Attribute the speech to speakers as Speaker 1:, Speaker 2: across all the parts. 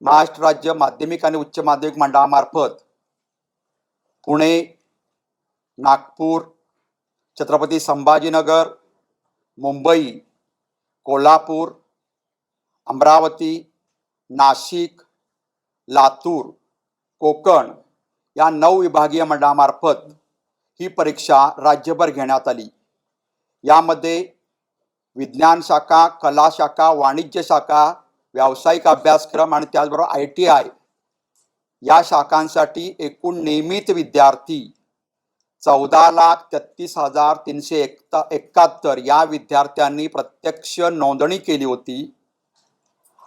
Speaker 1: महाराष्ट्र राज्य माध्यमिक आणि उच्च माध्यमिक मंडळामार्फत पुणे नागपूर छत्रपती संभाजीनगर मुंबई कोल्हापूर अमरावती नाशिक लातूर कोकण या नऊ विभागीय मंडळामार्फत ही परीक्षा राज्यभर घेण्यात आली. यामध्ये विज्ञान शाखा कला शाखा वाणिज्य शाखा व्यावसायिक अभ्यासक्रम आणि त्याचबरोबर आय टी आय या शाखांसाठी एकूण नियमित विद्यार्थी चौदा लाख तेहतीस हजार तीनशे एकता एकाहत्तर या विद्यार्थ्यांनी प्रत्यक्ष नोंदणी केली होती.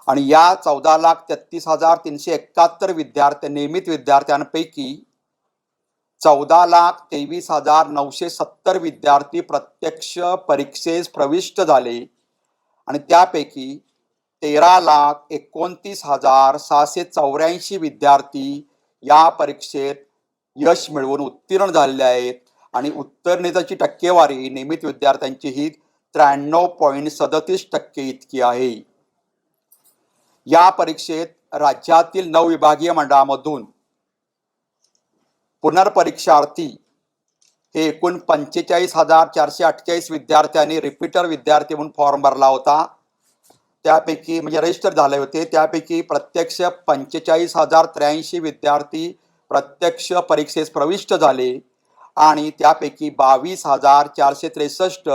Speaker 1: आणि या चौदा लाख तेहतीस हजार तीनशे एकाहत्तर विद्यार्थी नियमित विद्यार्थ्यांपैकी चौदा लाख तेवीस हजार नऊशे सत्तर विद्यार्थी प्रत्यक्ष परीक्षेस प्रविष्ट झाले. आणि त्यापैकी तेरा लाख एकोणतीस हजार सहाशे चौऱ्याऐंशी विद्यार्थी या परीक्षेत यश मिळवून उत्तीर्ण झालेले आहेत. आणि उत्तीर्णतेची टक्केवारी नियमित विद्यार्थ्यांची ही त्र्याण्णव पॉईंट सदतीस टक्के इतकी आहे. या परीक्षेत राज्यातील नऊ विभागीय मंडळामधून पुनर्परीक्षार्थी हे एकूण पंचेचाळीस हजार चारशे अठ्ठेचाळीस विद्यार्थ्यांनी रिपीटर विद्यार्थी म्हणून फॉर्म भरला होता. त्यापैकी म्हणजे रजिस्टर झाले होते. त्यापैकी प्रत्यक्ष पंचेचाळीस हजार त्र्याऐंशी विद्यार्थी प्रत्यक्ष परीक्षेस प्रविष्ट झाले. आणि त्यापैकी बावीस हजार चारशे त्रेसष्ट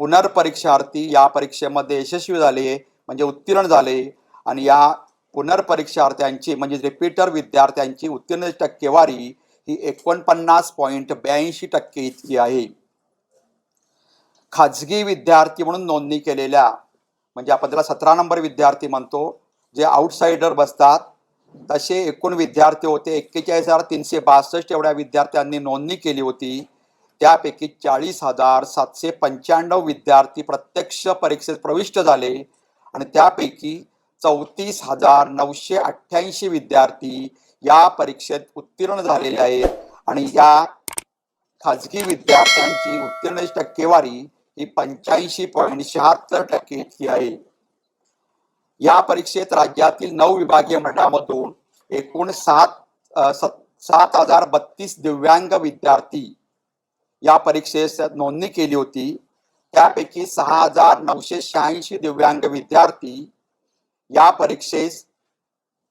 Speaker 1: पुनर्परीक्षार्थी या परीक्षेमध्ये यशस्वी झाले म्हणजे उत्तीर्ण झाले. आणि या पुनर्परीक्षार्थ्यांची म्हणजे रिपीटर विद्यार्थ्यांची उत्तीर्ण टक्केवारी ही एकोणपन्नास पॉईंट ब्याऐंशी टक्के इतकी आहे. खाजगी विद्यार्थी म्हणून नोंदणी केलेल्या म्हणजे आपण त्याला सतरा नंबर विद्यार्थी म्हणतो जे आउटसाइडर बसतात तसे एकूण विद्यार्थी होते एक्केचाळीस हजार तीनशे बासष्ट एवढ्या विद्यार्थ्यांनी नोंदणी केली होती. त्यापैकी चाळीस हजार सातशे पंच्याण्णव विद्यार्थी प्रत्यक्ष परीक्षेत प्रविष्ट झाले आणि त्यापैकी चौतीस हजार नऊशे अठ्ठ्याऐंशी विद्यार्थी या परीक्षेत उत्तीर्ण झालेले आहेत. आणि या खाजगी विद्यार्थ्यांची उत्तीर्ण टक्केवारी ही पंच्याऐंशी पॉईंट शहात्तर टक्के इतकी आहे. या परीक्षेत राज्यातील नऊ विभागीय मंडळामधून एकूण सात सात हजार बत्तीस दिव्यांग विद्यार्थी या परीक्षेस नोंदणी केली होती. त्यापैकी सहा हजार नऊशे शहाऐंशी दिव्यांग विद्यार्थी या परीक्षेस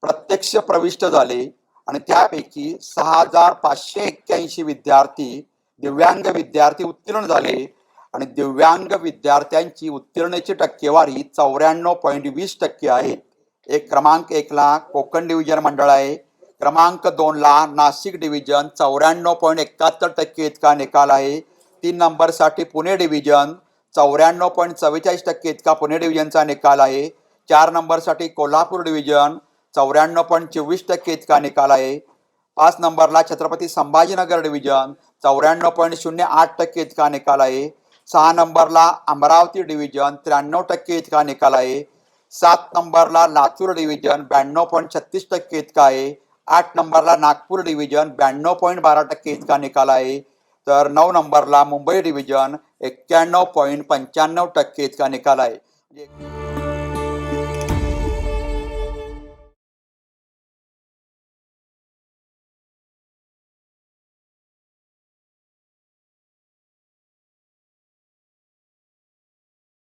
Speaker 1: प्रत्यक्ष प्रविष्ट झाले आणि त्यापैकी सहा हजार पाचशे एक्क्याऐंशी विद्यार्थी दिव्यांग विद्यार्थी उत्तीर्ण झाले. आणि दिव्यांग विद्यार्थ्यांची उत्तीर्णेची टक्केवारी चौऱ्याण्णव पॉईंट वीस टक्के आहे. एक क्रमांक एकला कोकण डिव्हिजन मंडळ आहे. क्रमांक दोनला नाशिक डिव्हिजन चौऱ्याण्णव पॉईंट एकाहत्तर टक्के इतका निकाल आहे. तीन नंबरसाठी पुणे डिव्हिजन चौऱ्याण्णव पॉईंट चव्वेचाळीस टक्के इतका पुणे डिव्हिजनचा निकाल आहे. चार नंबरसाठी कोल्हापूर डिव्हिजन चौऱ्याण्णव पॉईंट चोवीस टक्के इतका निकाल आहे. पाच नंबरला छत्रपती संभाजीनगर डिव्हिजन चौऱ्याण्णव पॉईंट शून्य आठ टक्के इतका निकाल आहे. सहा नंबरला अमरावती डिव्हिजन त्र्याण्णव टक्के इतका निकाल आहे. सात नंबरला लातूर डिव्हिजन ब्याण्णव पॉईंट छत्तीस टक्के इतका आहे. आठ नंबरला नागपूर डिव्हिजन ब्याण्णव पॉईंट बारा टक्के इतका निकाल आहे. तर नऊ नंबरला मुंबई डिव्हिजन एक्क्याण्णव पॉईंट पंच्याण्णव टक्के इतका निकाल आहे.